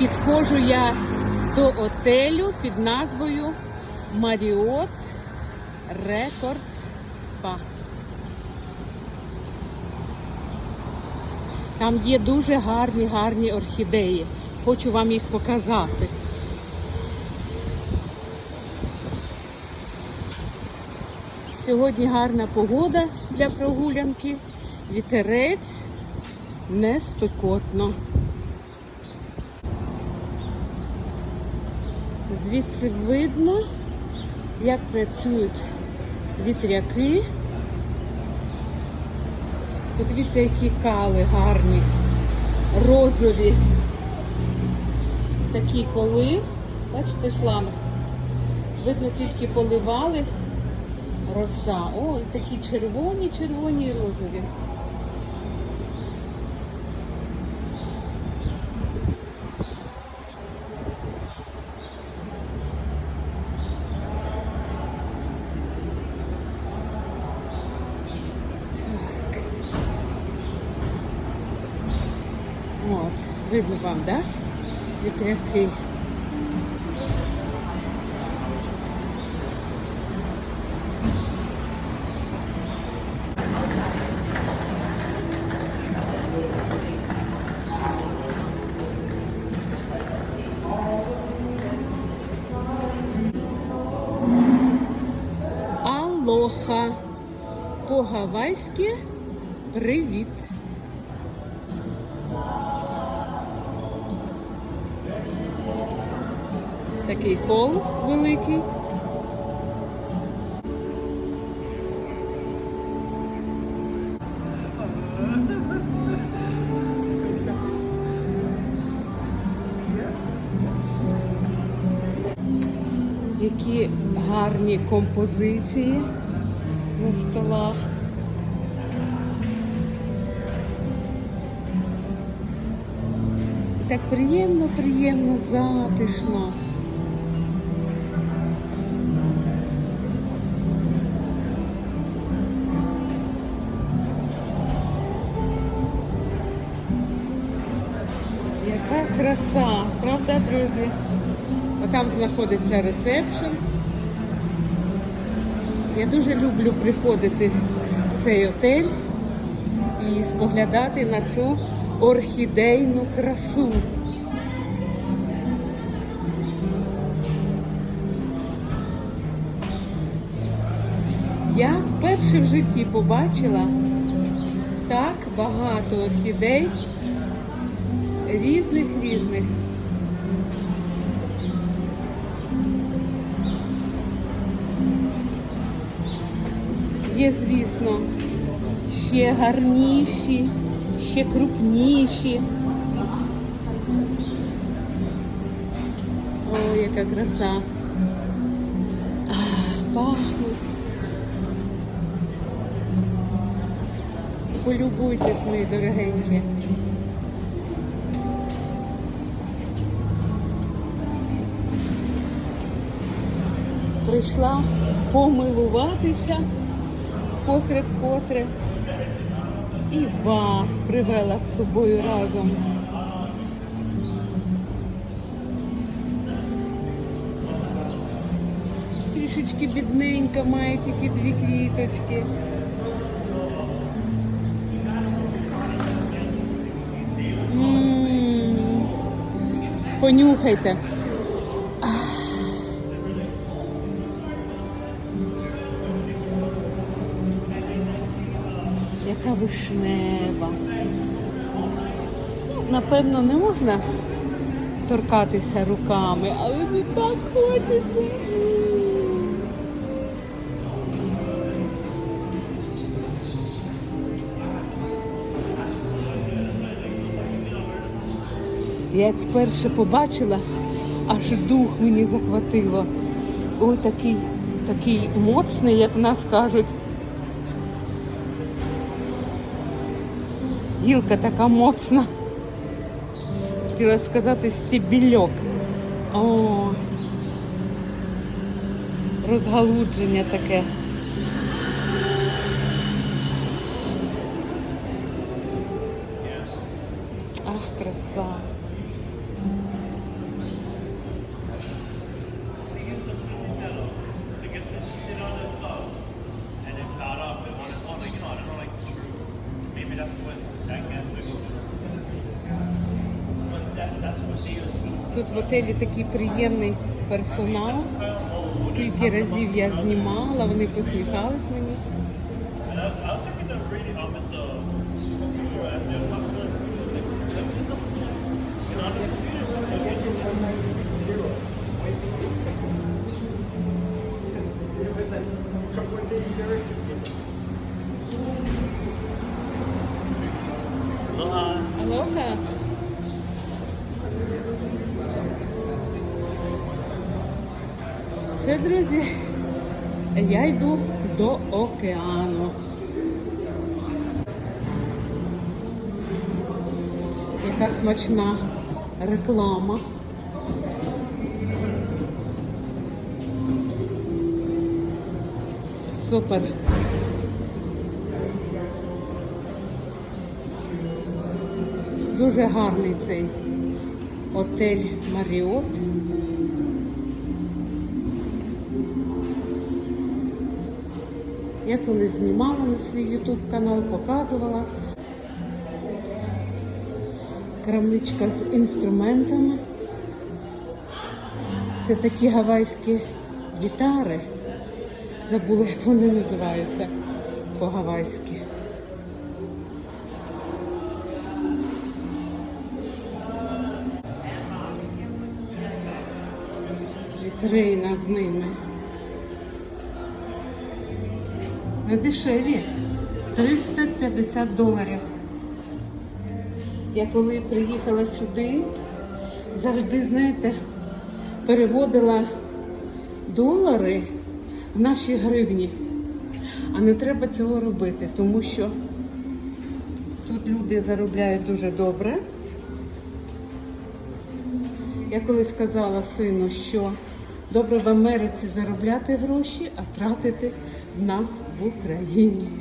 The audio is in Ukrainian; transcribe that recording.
Підходжу я до отелю під назвою Marriott Record Spa. Там є дуже гарні, гарні орхідеї. Хочу вам їх показати. Сьогодні гарна погода для прогулянки. Вітерець не Звідси видно, як працюють вітряки. Подивіться, які кали гарні, розові. Такий полив. Бачите, шланг. Видно, тільки поливали роса. О, і такі червоні, червоні і розові. Видно вам, да? Вітряки. Алоха. По-гавайськи привіт. Такий хол великий. Які гарні композиції на столах. І так приємно, приємно, затишно. Краса, правда, друзі? Отам знаходиться рецепшн. Я дуже люблю приходити в цей отель і споглядати на цю орхідейну красу. Я вперше в житті побачила так багато орхідей різних різних. Є, звісно, ще гарніші, ще крупніші. О, яка краса. А, пахнуть. Полюбуйтесь, мої дорогенькі. Прийшла помилуватися вкотре вкотре і вас привела з собою разом. Трішечки бідненька, має тільки дві квіточки. М, Понюхайте. Вишнева. Ну, напевно, не можна торкатися руками, але не так хочеться. Я як вперше побачила, аж дух мені захватило. Ой, такий, такий моцний, як в нас кажуть. Гілка така моцна. Хотіла сказати стебільок. О, розгалудження таке. Ах, краса. Тут в готелі такий приємний персонал. Скільки разів я знімала, вони посміхались мені. Алоха. Все, друзі, я йду до океану. Яка смачна реклама. Супер. Дуже гарний цей отель Маріот. Я колись знімала на свій YouTube канал, показувала. Крамничка з інструментами. Це такі гавайські гітари. Забула, як вони називаються по-гавайськи. Вітрина з ними. Не дешеві. 350 доларів. Я коли приїхала сюди, завжди, знаєте, переводила долари в наші гривні. А не треба цього робити, тому що тут люди заробляють дуже добре. Я колись сказала сину, що добре в Америці заробляти гроші, а тратити нас в Україні.